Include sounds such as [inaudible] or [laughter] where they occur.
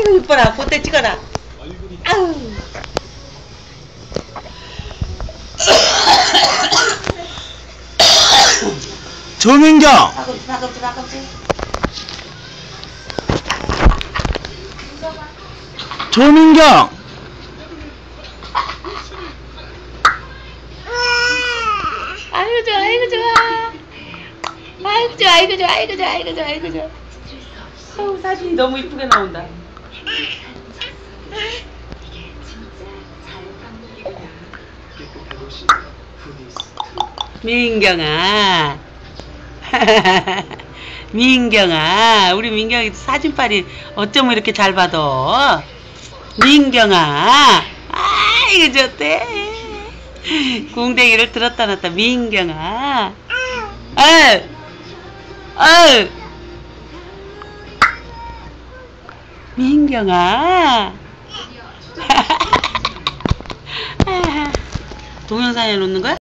아이고 이뻐라. 그때 찍어라. 아우. 조민경! 파급지 파급지 파급지. 조민경! 아이고 좋아 아이고 좋아. 아이고 좋아 아이고 좋아 아이고 좋아 아이고 좋아. 아이고 좋아 사진이 너무 이쁘게 나온다 [laughs] 민경아. [laughs] 민경아 우리 민경이 사진빨이 어쩜 이렇게 잘 받아 민경아. 아이고 좋대. 궁뎅이를 들었다 놨다. 민경아. 아유 아유 민경아 [laughs] 동영상에 놓는 거야?